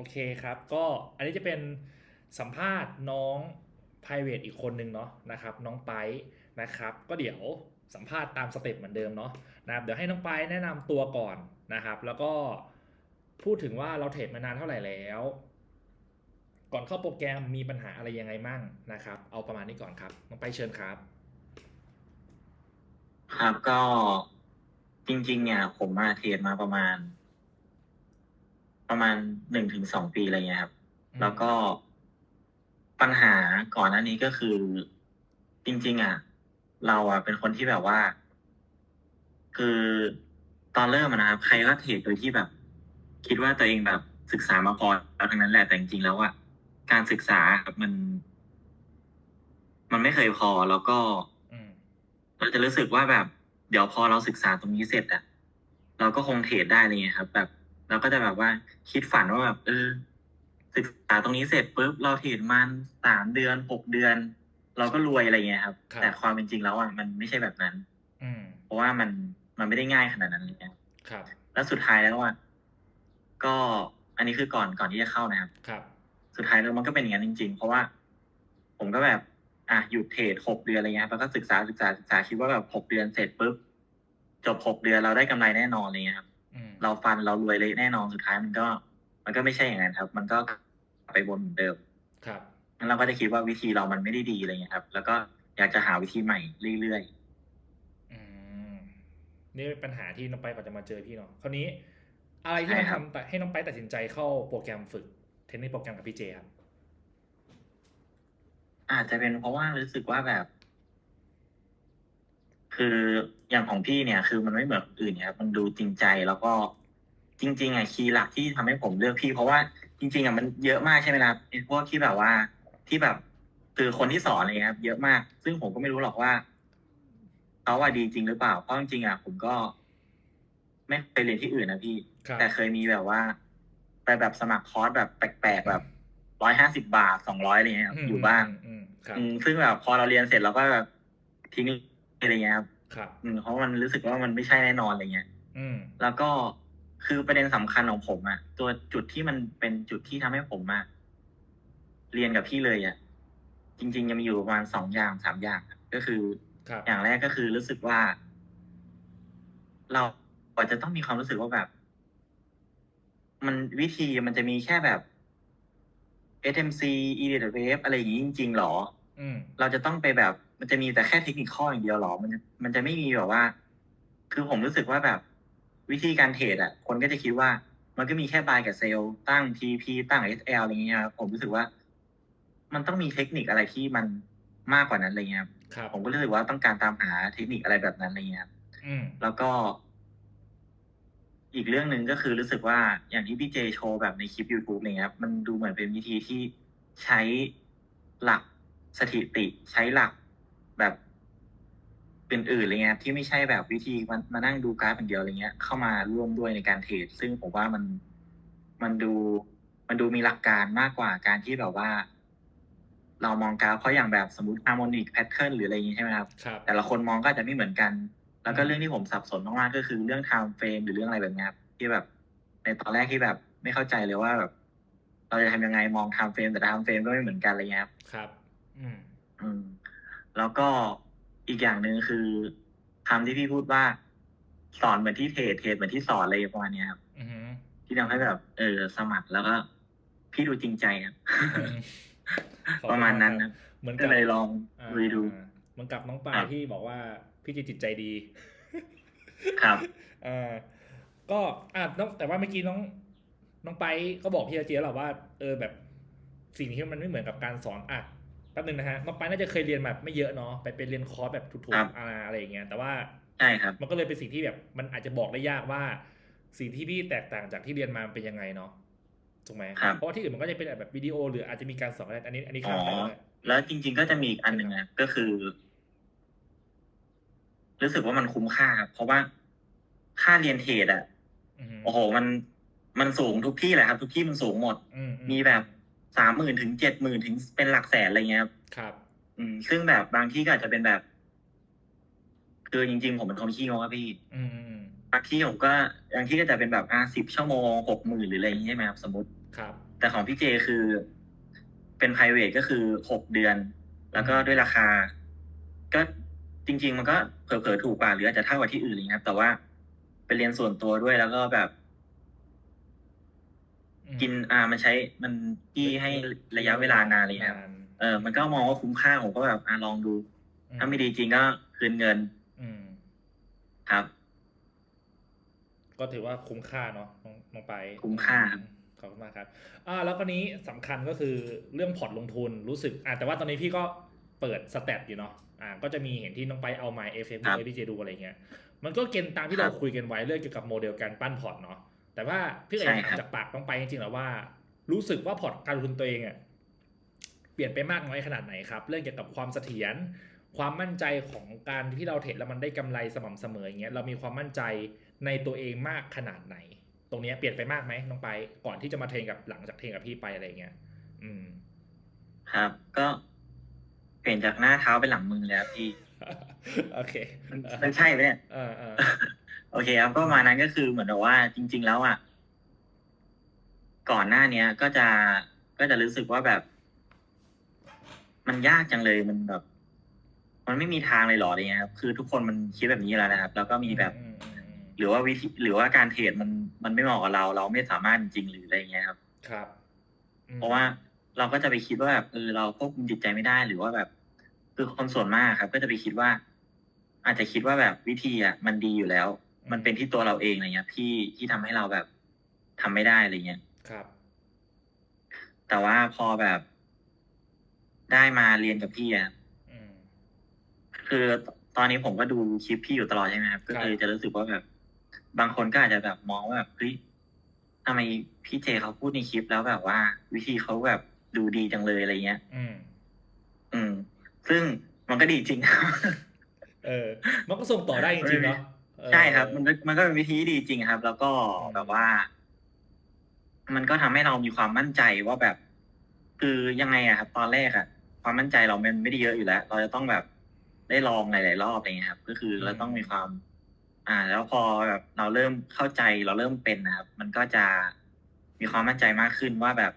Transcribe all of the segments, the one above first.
อเคครับ ก็อันนี้จะเป็นสัมภาษณ์น้อง private อีกคนนึงเนาะนะครับ น้องไปนะครับ ก็เดี๋ยวสัมภาษณ์ตามสเต็ปเหมือนเดิมเนาะนะครับเดี๋ยวให้น้องไปแนะนำตัวก่อนนะครับ แล้วก็พูดถึงว่าเราเทรดมานานเท่าไหร่แล้ว ก่อนเข้าโปรแกรมมีปัญหาอะไรยังไงมั่งนะครับ เอาประมาณนี้ก่อนครับน้องไปเชิญครับ ครับก็จริงๆเนี่ยผมมาเทรดมาประมาณ ประมาณหนึ่งถึงสองปีอะไรเงี้ยครับอืมแล้วก็ปัญหาก่อนหน้านี้ก็คือจริง ๆ อะ เราอะเป็นคนที่แบบว่า คือตอนเริ่มอะนะครับ ใครก็เทรดโดยที่แบบ คิดว่าตัวเองแบบศึกษามาพอแล้วทั้งนั้นแหละแต่จริงๆแล้วอะการศึกษาครับมัน มันไม่เคยพอแล้วก็อืมเราจะรู้สึกว่าแบบ เดี๋ยวพอเราศึกษาตรงนี้เสร็จอะเราก็คงเทรดได้อะไรเลยครับ แบบ เราก็จะแบบว่าคิดฝันว่าแบบเออศึกษาตรงนี้เสร็จปุ๊บเราเทรดมันสามเดือนหกเดือน เราก็รวยอะไรเงี้ยครับ ครับ แต่ความเป็นจริงแล้วอะมันไม่ใช่แบบนั้น อืมเพราะว่ามันมันไม่ได้ง่ายขนาดนั้นเลยครับครับแล้วสุดท้ายแล้วอะก็อันนี้คือก่อนก่อนที่จะเข้านะครับ ครับ สุดท้ายแล้วมันก็เป็นอย่างนั้นจริง ๆ เพราะว่า ผมก็แบบ อะหยุดเทรดหกเดือนอะไรเงี้ยแล้วก็ศึกษาศึกษาศึกษาคิดว่าแบบหกเดือนเสร็จปุ๊บจบหกเดือนเราได้กำไรแน่นอนอะไรเงี้ยครับอืม เราฟันเรารวยเลยแน่นอนสุดท้ายมันก็ มันก็ไม่ใช่อย่างนั้นครับ มันก็กลับไปวนเหมือนเดิมครับงั้นเราก็จะคิดว่าวิธีเรามันไม่ได้ดีอะไรเงี้ยครับ แล้วก็อยากจะหาวิธีใหม่เรื่อยอืมนี่เป็นปัญหาที่น้องไปก่อนจะมาเจอพี่เนาะคราวนี้ อะไรที่มันทำแต่ให้น้องไปตัดสินใจเข้าโปรแกรมฝึก เทรนนิ่งโปรแกรมกับพี่เจครับๆอาจจะเป็นเพราะว่ารู้สึกว่าแบบ คืออย่างของพี่เนี่ย คือมันไม่เหมือนคนอื่นเนี่ยครับมันดูจริงใจแล้วก็จริง ๆอะคีย์หลักที่ทำให้ผมเลือกพี่เพราะว่าจริง ๆอะมันเยอะมากใช่ไหมครับไอ้พวกที่แบบว่าที่แบบคือคนที่สอนอะไรเงี้ยครับ เยอะมาก ซึ่งผมก็ไม่รู้หรอกว่าเขาว่าดีจริงหรือเปล่าเพราะจริงๆอะผมก็ ไม่เคยเรียนที่อื่นนะพี่ ครับแต่เคยมีแบบว่า ไปแบบสมัครคอร์สแบบแปลกๆแบบร้อยห้าสิบาทสองร้อยอะไรเงี้ยครับอยู่บ้านมอืมครับ อืมซึ่งแบบพอเราเรียนเสร็จเราก็แบบทิ้ง อะไรเงี้ยครับครับ อืมเพราะมันรู้สึกว่ามันไม่ใช่แน่นอนอะไรเงี้ย อืม แล้วก็คือประเด็นสำคัญของผมอะตัวจุดที่มันเป็นจุดที่ทำให้ผมอะเรียนกับพี่เลยอะจริง ๆ ยังมีอยู่ประมาณสองอย่างสามอย่างอะก็คือ ครับ อย่างแรกก็คือรู้สึกว่า เราอาจจะต้องมีความรู้สึกว่าแบบ มันวิธีมันจะมีแค่แบบ SMC e d w a v e อะไรอย่างนี้จริง ๆหรอ อืม เราจะต้องไปแบบ มันจะมีแต่แค่เทคนิคข้ออย่างเดียวหรอ มันจะมันจะไม่มีแบบว่า คือผมรู้สึกว่าแบบวิธีการเทรดอะ คนก็จะคิดว่า มันก็มีแค่ buy กับ sell ตั้ง TP ตั้ง SL อะไรอย่างเงี้ยครับผมรู้สึกว่า มันต้องมีเทคนิคอะไรที่มันมากกว่านั้นอะไรเงี้ยครับครับผมก็รู้สึกว่าต้องการตามหาเทคนิคอะไรแบบนั้นอะไรเงี้ยครับอืมแล้วก็ อีกเรื่องหนึ่งก็คือรู้สึกว่าอย่างที่พี่เจโชว์แบบในคลิป YouTube อะไรเงี้ยครับมันดูเหมือนเป็นวิธีที่ใช้หลักสถิติ ใช้หลัก แบบอื่นๆอะไรเงี้ยครับที่ไม่ใช่แบบวิธีมันมานั่งดูกราฟอย่างเดียวอะไรเงี้ย เข้ามาร่วมด้วยในการเทรดซึ่งผมว่ามันมันดู มันดูมีหลักการมากกว่าการที่แบบว่า เรามองกราฟเพราะอย่างแบบสมมติ harmonic pattern หรืออะไรอย่างงี้ใช่ไหมครับครับ แต่ละคนมองก็อาจจะไม่เหมือนกัน แล้วก็เรื่องที่ผมสับสนมากๆก็คือเรื่อง time frame หรือเรื่องอะไรแบบเนี้ยครับที่แบบ ในตอนแรกที่แบบไม่เข้าใจเลยว่าแบบ เราจะทำยังไงมอง time frame แต่ time frame ก็ไม่เหมือนกันอะไรเงี้ยครับ ครับ อืมอืม แล้วก็อีกอย่างหนึ่งคือคำที่พี่พูดว่า สอนเหมือนที่เทรดเทรดเหมือนที่สอนอะไรประมาณเนี้ยครับอืมที่ทำให้แบบ เออ สมัครแล้วก็ พี่ดูจริงใจครับอืมขอบคุณประมาณนั้นกนะเหมือนก็กับเลยลองอ่ารีดูอ่าเหมือนกับน้องปาครัยบที่บอกว่าพี่จิตจิตใจดี ครับอ่าก็อะน้องแต่ว่าเมื่อกี้น้อง น้องไปก็บอกพี่อาเจียแหละว่า เออแบบสิ่งที่มันไม่เหมือนกับการสอนอะแป๊บนึงนะฮะน้องไปน่าจะเคยเรียนแบบไม่เยอะเนาะไปเป็นเรียนคอร์สแบบถูกครับๆอ่าอะไรอย่างเงี้ยแต่ว่าใช่ครับมันก็เลยเป็นสิ่งที่แบบมันอาจจะบอกได้ยากว่า สิ่งที่พี่แตกต่างจากที่เรียนมามันเป็นยังไงเนาะถูกไหมครับเพราะว่าที่อื่นมันก็จะเป็นแบบวิดีโอ หรืออาจจะมีการสอนอะไรอันนี้อันนี้อ๋ข้าอมไปแล้วแหละแล้วจริง ๆ ก็จะมีอีกอันหนึ่งนะก็คือ รู้สึกว่ามันคุ้มค่าครับเพราะว่าค่าเรียนเทรดอะอืมโอ้โห มันมันสูงทุกที่แหละครับ ทุกที่มันสูงหมดอือืมีแบบ สามหมื่นถึงเจ็ดหมื่นถึงเป็นหลักแสนอะไรเงี้ยครับครับ อืม ซึ่งแบบบางที่ก็อาจจะเป็นแบบ คือจริง ๆ ผมเป็นคนขี้งกครับพี่อืมอืมบางที่ผมก็บางที่ก็จะเป็นแบบอ่าสิบชั่วโมงหกหมื่นหรืออะไรอย่างงี้ใช่ไหมครับสมมติ ครับ แต่ของพี่เจคือ เป็น private ก็คือหกเดือน แล้วก็ด้วยราคา ก็จริง ๆ มันก็เผลอๆถูกกว่าหรืออาจจะเท่ากับที่อื่นเลยครับ แต่ว่าเป็นเรียนส่วนตัวด้วยแล้วก็แบบอืม กินอ่ามันใช้มันที่ให้ระยะเวลานานเลยครับนานเออ มันก็มองว่าคุ้มค่าผมก็แบบอ่าลองดูอืถ้าไม่ดีจริงก็คืนเงิน อืมครับ ก็ถือว่าคุ้มค่าเนาะน้องน้องไป คุ้มค่าครับขอบคุณมากครับอ่าแล้วก็นี้สำคัญก็คือเรื่องพอร์ตลงทุนรู้สึกอ่าแต่ว่าตอนนี้พี่ก็เปิดสเตตอยู่เนาะอ่า ก็จะมีเห็นที่น้องไปเอาไมเอฟเอฟครับให้พี่เจดูอะไรเงี้ยมันก็เกณฑ์ตามที่ครัเราบคุยกันไว้เรื่องเกี่ยวกับโมเดลการปั้นพอร์ตเนาะ แต่ว่าพี่เอ๋ใช่ถาครัมบจากปากน้องไปจริงๆแล้วว่า รู้สึกว่าพอร์ตการลงทุนตัวเองอะเปลี่ยนไปมากน้อยขนาดไหนครับ เรื่องเกี่ยวกับความเสถียรความมั่นใจของการที่เราเทรดแล้วมันได้กำไรสม่ำเสมออย่างเงี้ยเรามีความมั่นใจในตัวเองมากขนาดไหน ตรงเนี้ยเปลี่ยนไปมากไหมน้องไป ก่อนที่จะมาเทรนกับหลังจากเทรนกับพี่ไปอะไรเงี้ยอืม ครับก็เปลี่ยนจากหน้าเท้าเป็นหลังมือแล้วพี่ โอเค มันมันใช่ไหมเนี่ยเออเออ โอเคครับก็ประมาณนั้นก็คือเหมือนกับว่าจริง ๆ แล้วอะก่อนหน้าเนี้ย ก็จะก็จะรู้สึกว่าแบบ มันยากจังเลยมันแบบ มันไม่มีทางเลยเหรออะไรเงี้ยครับคือทุกคนมันคิดแบบนี้แล้วนะครับ แล้วก็มีแบบอืมอืมอืมหรือว่าวิธีหรือว่าการเทรดมันมันไม่เหมาะกับเรา เราไม่สามารถจริงๆหรืออะไรเงี้ยครับ ครับอืมเพราะว่าเราก็จะไปคิดว่าแบบเออเราควบคุมจิตใจไม่ได้หรือว่าแบบ คือคนส่วนมากครับ ก็จะไปคิดว่า อาจจะคิดว่าแบบวิธีอะมันดีอยู่แล้ว มันเป็นที่ตัวเราเองอะไรเงี้ย ที่ที่ทำให้เราแบบทำไม่ได้อะไรเงี้ยครับ แต่ว่าพอแบบ ได้มาเรียนกับพี่อะอืมคือตอนนี้ผมก็ดูคลิปพี่อยู่ตลอดใช่ไหมครับก็คือจะรู้สึกว่าแบบ บางคนก็อาจจะแบบมองว่าแบบเฮ้ยทำไมพี่เจเขาพูดในคลิปแล้วแบบว่า วิธีเขาแบบดูดีจังเลยอะไรเงี้ย อืม อืม ซึ่งมันก็ดีจริงเออ มันก็ส่งต่อได้จริงๆเนาะเออ ใช่ครับ มันก็มันก็เป็นวิธีที่ดีจริงครับ แล้วก็อืมแบบว่า มันก็ทำให้เรามีความมั่นใจว่าแบบ คือยังไงอะครับ ตอนแรกอะความมั่นใจเรามันไม่ได้เยอะอยู่แล้ว เราจะต้องแบบได้ลองหลายๆรอบอะไรเงี้ยครับ ก็คือเราต้องมีความ อ่า แล้วพอแบบเราเริ่มเข้าใจเราเริ่มเป็นนะครับ มันก็จะมีความมั่นใจมากขึ้นว่าแบบ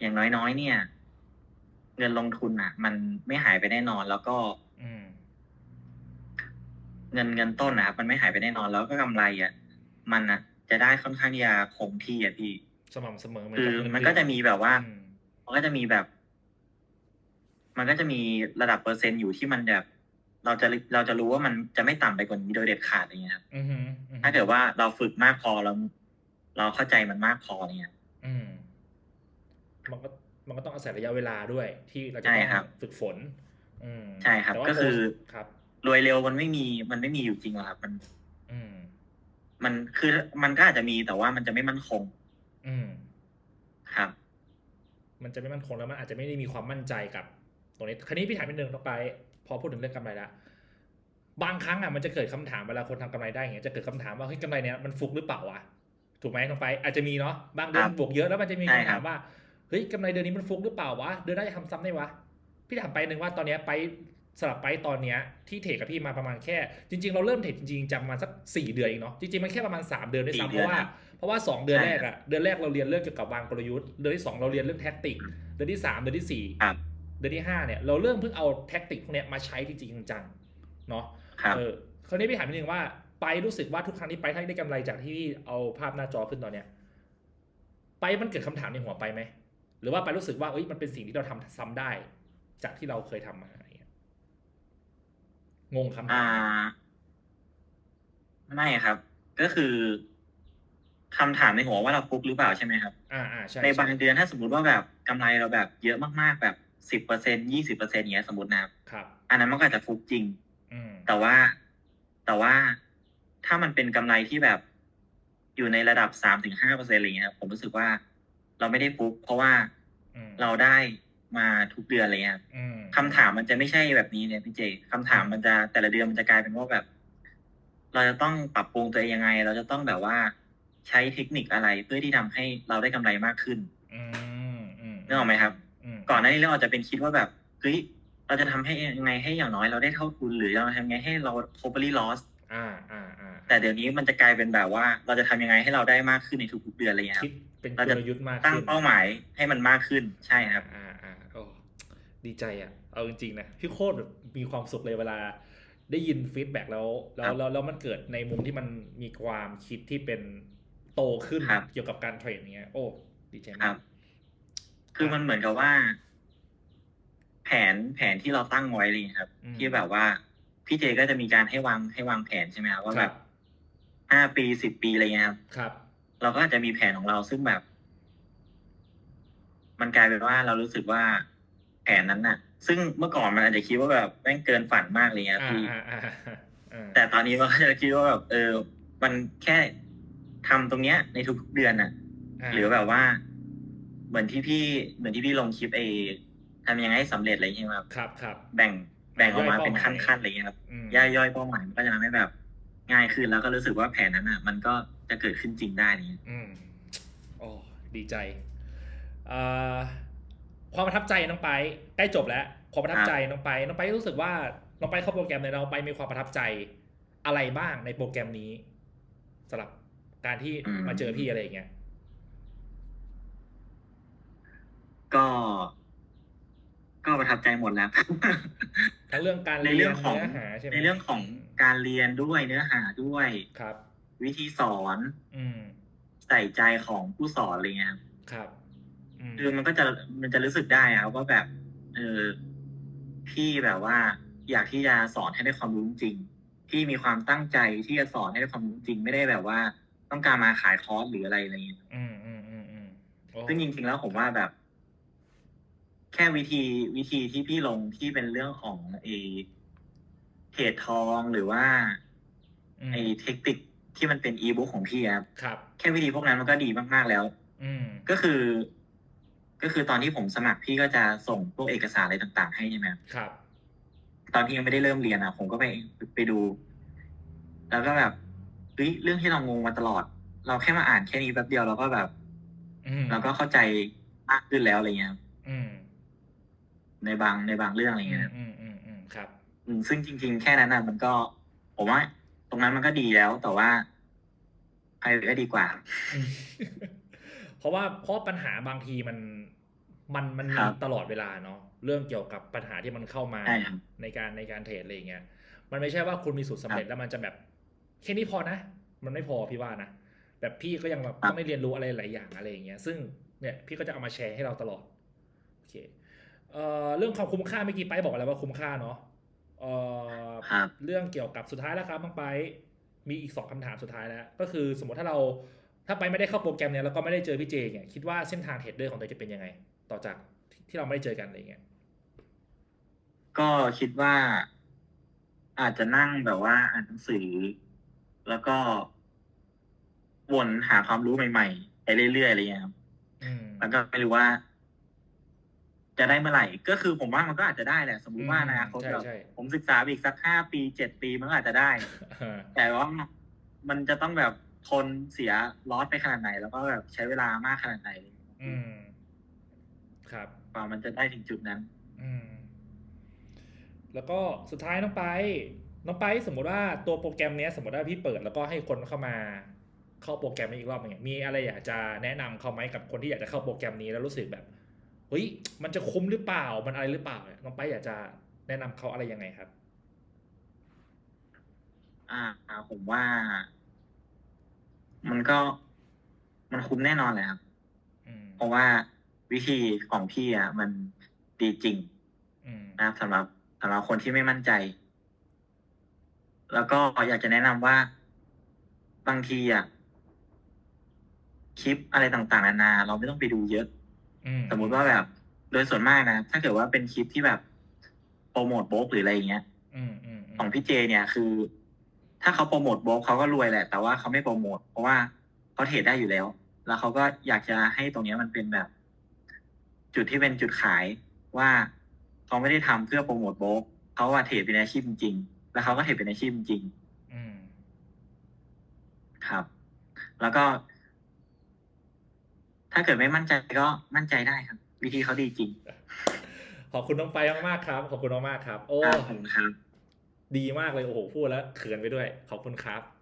อย่างน้อยๆเนี่ย เงินลงทุนอะมันไม่หายไปแน่นอนแล้วก็อืม เงินเงินต้นนะครับมันไม่หายไปแน่นอนแล้วก็กำไรอะมันอะ จะได้ค่อนข้างที่จะคงที่อะพี่สม่ำเสมอเหมือนคือกับเงิมันก็จะมีแบบว่าอืมมันก็จะมีแบบ มันก็จะมีระดับเปอร์เซ็นต์อยู่ที่มันแบบ เราจะเราจะรู้ว่ามันจะไม่ต่ำไปกว่านี้โดยเด็ดขาดอะไรเงี้ยครับอืมอืมอืมถ้าเกิดว่าเราฝึกมากพอเราเราเข้าใจมันมากพอเนี่ยอืมมันก็มันก็ต้องอาศัยระยะเวลาด้วย ที่เราจะใช่ต้องครับฝึกฝน อืมใช่ครับแต่ว่าก็คือครับ รวยเร็วมันไม่มี มันไม่มีอยู่จริงหรอกครับ มัน อืม มันคือมันก็อาจจะมีแต่ว่ามันจะไม่มั่นคงอืม ครับ มันจะไม่มั่นคงแล้วมันอาจจะไม่ได้มีความมั่นใจกับ ตรงนี้ คราวนี้พี่ถามเป็นหนึ่งต่อไป พอพูดถึงเรื่องกำไรละบางครั้งอะมันจะเกิดคำถามเวลาคนทำกำไรได้อย่างเงี้ยจะเกิดคำถามว่าเฮ้ยกำไรเนี้ยมันฟุกหรือเปล่าวะถูกไหมน้องไป อาจจะมีเนาะบางเดือนครับบวกเยอะแล้วมันจะมีใช่คำครัถามบ ว่าเฮ้ยกำไรเดือนนี้มันฟุกหรือเปล่าวะเดือนหน้าจะทำซ้ำได้วะพี่ถามไปหนึ่งว่าตอนเนี้ยไป สลับไปตอนเนี้ยที่เทรดกับพี่มาประมาณแค่ จริง ๆ เราเริ่มเทรดจริงๆจะประมาณสักสี่เดือนเองเนาะจริงๆมันแค่ประมาณสามเดือนด้วยสี่ซ้ำเพเดือนราะว่าครับเพราะว่าสองเดือนใช่แรกครัอะบเดือนแรกเราเรียนเรื่องเกี่ยวกับวางกลยุทธ์เดือนที่สองเราเรียนเรื่องแท็กติก เดือนที่สามเดือนที่สี่ครับเดือนที่ห้าเนี่ยเราเริ่มเพิ่งเอาแท็กติกพวกเนี้ยมาใช้จริงๆจังๆเนาะครับเออคราวนี้พี่ถามนิดนึงว่าไปรู้สึกว่าทุกครั้งที่ไปได้กำไรจากที่พี่เอาภาพหน้าจอขึ้นตอนเนี้ยไปมันเกิดคำถามในหัวไปไหมหรือว่าไปรู้สึกว่าเอ้ยมันเป็นสิ่งที่เราทำซ้ำได้ จากที่เราเคยทำมาอะไรเงี้ยงงคำถาอ่ามไม่ครับ ก็คือคำถามในหัวว่าเราฟุกหรือเปล่าใช่ไหมครับ อ่าอ่าใช่ในบางช่เดือนถ้าสมมติว่าแบบกำไรเราแบบเยอะมากๆแบบสิบเปอร์เซ็นยี่สิบเปอร์เซ็นเนี้ยสมมตินะครับครับ อันนั้นมันก็อาจจะฟุกจริง อืม แต่ว่าแต่ว่าถ้ามันเป็นกำไรที่แบบอยู่ในระดับสามถึงห้าเปอร์เซ็นอะไรเงี้ยครับผมรู้สึกว่าเราไม่ได้ฟุกเพราะว่าอืมเราได้ มาทุกเดือนอะไรเลยครับอืมคำถามมันจะไม่ใช่แบบนี้เนี่ยพี่เจคำถามมันจะแต่ละเดือนมันจะกลายเป็นว่าแบบ เราจะต้องปรับปรุงตัวเองยังไง เราจะต้องแบบว่าใช้เทคนิคอะไรเพื่อที่ทำให้เราได้กำไรมากขึ้นอืมอืมนึกออกไหมครับอืมก่อนหน้านี้เราอาจจะเป็นคิดว่าแบบเฮ้ยเราจะทำให้ยังไงให้อย่างน้อยเราได้เท่าทุนหรือเราทำยังไงให้เรา totally loss อ่าอ่าอ่าแต่เดี๋ยวนี้มันจะกลายเป็นแบบว่า เราจะทำยังไงให้เราได้มากขึ้นในทุกๆเดือนอะไรเงี้ยคคิรัดบเป็นเรากจะลยุทธ์มากตั้งขึ้นเป้าหมายให้มันมากขึ้นใช่ครับอ่าอ่าโอ้ ดีใจอะเอาจริงๆนะพี่โคตรแบบมีความสุขเลยเวลา ได้ยินฟีดแบ็กแล้วแล้ครัวบแล้วแล้วมันเกิดในมุมที่มันมีความคิดที่เป็นโตขึ้นครับ เกี่ยวกับการเทรดอย่างเงี้ย โอ้ดีใจคมารัก บ คือมันเหมือนกับว่า แผนแผนที่เราตั้งไว้เลยครับ อืมที่แบบว่าพี่เจก็จะมีการให้วางให้วางแผนใช่ไหมครับว่าคแบรับบห้าปีสิบปีอะไรเงี้ยครับ ครับเราก็อาจจะมีแผนของเราซึ่งแบบ มันกลายเป็นว่าเรารู้สึกว่าแผ นนั้นน่ะ ซึ่งเมื่อก่อนมันอาจจะคิดว่าแบบแม่งเกินฝันมากเลยเงี้ยอ่าพี่อ่าอ่าอ่าแต่ตอนนี้มันก็จะคิดว่าแบบเออ มันแค่ทำตรงเนี้ย ในทุกๆเดือนน่ะ หรือแบบว่า เหมือนที่พี่เหมือนที่พี่ลงคลิปเอทำยังไงให้สำเร็จอะไรอย่างเงี้ยครับครับครับแบ่งแบ่งออกมาย่อยเป็นเป้าหมายขั้นๆอะไรเงี้ยครับอืมย่อยย่อยเป้าหมายมันก็จะทำให้แบบ ง่ายขึ้นแล้วก็รู้สึกว่าแผนนั้นอะ มันก็จะเกิดขึ้นจริงได้นี่อืมโอ้ดีใจเอ่อ ความประทับใจน้องไปใกล้จบแล้วความประทับใจน้องไปน้องไปรู้สึกว่าน้องไปเข้าโปรแกรมเนี่ยน้องไปมีความประทับใจอะไรบ้างในโปรแกรมนี้สำหรับการที่มาเจอพี่อะไรอย่างเงี้ยก็ ก็ประทับใจหมดแล้วทั้งเรื่องการในเรีเรื่ยอนงของเนื้อหาใช่ไหมในเรื่องของการเรียนด้วยเนื้อหาด้วยครับ วิธีสอน อืมใส่ใจของผู้สอนอะไรเงี้ยครับ ครับอืมคือมันก็จะมันจะรู้สึกได้อะว่าแบบเออพี่แบบว่า อยากที่จะสอนให้ได้ความรู้จริงพี่มีความตั้งใจที่จะสอนให้ได้ความรู้จริงไม่ได้แบบว่า ต้องการมาขายคอร์สหรืออะไรอะไรเงี้ยอืมอืมอืมอืมโอ้ซึ่งจริงๆแล้วผมว่าแบบ แค่วิธีวิธีที่พี่ลงที่เป็นเรื่องของเอเทรดทองหรือว่าอืมไอเทคนิคที่มันเป็นอีบุ๊กของพี่ครับครับ แค่วิธีพวกนั้นมันก็ดีมากๆแล้ว อืมก็คือ ก็คือตอนที่ผมสมัครพี่ก็จะส่งพวกเอกสารอะไรต่างๆ ให้ใช่ไหมครับครับ ตอนที่ยังไม่ได้เริ่มเรียนอะ ผมก็ไปไปดู แล้วก็แบบเฮ้ยเรื่องที่เรางงมาตลอด เราแค่มาอ่านแค่นี้แป๊บเดียวเราก็แบบอืมเราก็เข้าใจมากขึ้นแล้วอะไรเงี้ยครับอืมในบางในบางเรื่องอะไรอืเงี้มยครับอืมอืมอืมครับ อืมซึ่งจริง ๆ แค่นั้นน่ะมันก็ ผมว่า ตรงนั้นมันก็ดีแล้วแต่ว่าใครก็ดีกว่าอืม เพราะว่าเพราะปัญหาบางทีมันมันมันครัมีบตลอดเวลาเนาะเรื่องเกี่ยวกับปัญหาที่มันเข้ามาใช่ครับในการในการเทรดอะไรอย่างเงี้ยมันไม่ใช่ว่าคุณมีสูตรสำเร็จแล้วมันจะแบบแค่นี้พอนะ มันไม่พอพี่ว่านะแบบพี่ก็ยังแบบครับต้องได้เรียนรู้อะไรหลายอย่างอะไรอย่างเงี้ยซึ่งเนี่ยพี่ก็จะเอามาแชร์ให้เราตลอดโอเคเอ่อเรื่องความคุ้มค่าเมื่อกี้ไปบอกอะไรว่าคุ้มค่าเนาะเอ่อครับเรื่องเกี่ยวกับสุดท้ายแล้วครับน้องไปมีอีกสองคำถามสุดท้ายแล้ว ก็คือสมมติถ้าเรา ถ้าไปไม่ได้เข้าโปรแกรมเนี้ยแล้วก็ไม่ได้เจอพี่เจเนี่ยคิดว่าเส้นทางเทรดเดอร์ของตัวเองจะเป็นยังไง ต่อจากที่เราไม่ได้เจอกันอะไรเงี้ยก็คิดว่า อาจจะนั่งแบบว่าอ่านหนังสือ แล้วก็วนหาความรู้ใหม่ๆไปเรื่อยๆอะไรเงี้ยครับอืมแล้วก็ไม่รู้ว่า จะได้เมื่อไหร่ ก็คือผมว่ามันก็อาจจะได้แหละ สมมติว่าในอนาคตใช่แบบใช่ผมศึกษาอีกสักห้าปีเจ็ดปีมันก็อาจจะได้อ่าแต่ว่ามันจะต้องแบบ ทนเสียลอสไปขนาดไหน แล้วก็แบบใช้เวลามากขนาดไหน อืม ครับกว่ามันจะได้ถึงจุดนั้น อืม แล้วก็สุดท้ายน้องไป น้องไปสมมติว่าตัวโปรแกรมเนี้ย สมมติว่าพี่เปิดแล้วก็ให้คนเข้ามา เข้าโปรแกรมนี้อีกรอบหนึงเนี่ยมีอะไรอยากจะแนะนำเขาไหมกับคนที่อยากจะเข้าโปรแกรมนี้แล้วรู้สึกแบบเฮ้ยมันจะคุ้มหรือเปล่ามันอะไรหรือเปล่าเนี่ยน้องไปอยากจะแนะนำเขาอะไรยังไงครับ อ่าผมว่า มันก็มันคุ้มแน่นอนเลยครับ อืมเพราะว่าวิธีของพี่อะมันดีจริงอืมนะครับสำหรับสำหรับคนที่ไม่มั่นใจ แล้วก็อยากจะแนะนำว่าบางทีอะคลิปอะไรต่างๆนานา เราไม่ต้องไปดูเยอะ อืมสมมุติว่าแบบโดยส่วนมากนะ ถ้าเกิดว่าเป็นคลิปที่แบบโปรโมทโบล็อกหรืออะไรอย่างเงี้ย อืมอืมมของพี่เจเนี่ยคือ ถ้าเขาโปรโมทโบล็อกเขาก็รวยแหละ แต่ว่าเขาไม่โปรโมทเพราะว่าเขาเทรดได้อยู่แล้ว แล้วเขาก็อยากจะให้ตรงเนี้ยมันเป็นแบบ จุดที่เป็นจุดขายว่าเขาไม่ได้ทำเพื่อโปรโมทโบล็อกเขาว่าเทรดเป็นอาชีพจริงๆแล้วเขาก็เทรดเป็นอาชีพจริงอืมๆครับ แล้วก็ ถ้าเกิดไม่มั่นใจก็มั่นใจได้ครับ วิธีเขาดีจริง ขอบคุณน้องไปมากๆครับ ขอบคุณมากๆครับ โอ้ครับผมครับ ดีมากเลยโอ้โหพูดแล้วเขินไปด้วยขอบคุณครับ